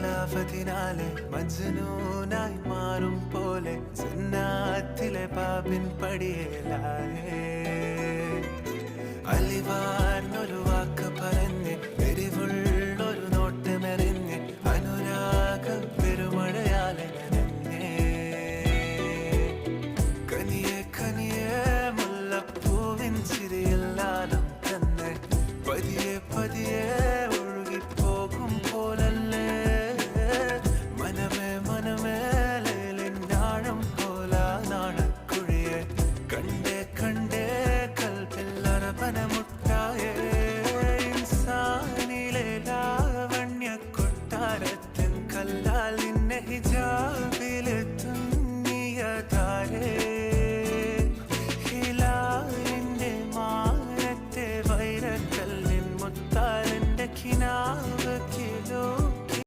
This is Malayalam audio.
നിലാവതിനാലെ മജ്നൂനായി മാറും പോലെ സുന്നാത്തിലെ പാപിൻ പടിയേലായേ خلالي النهج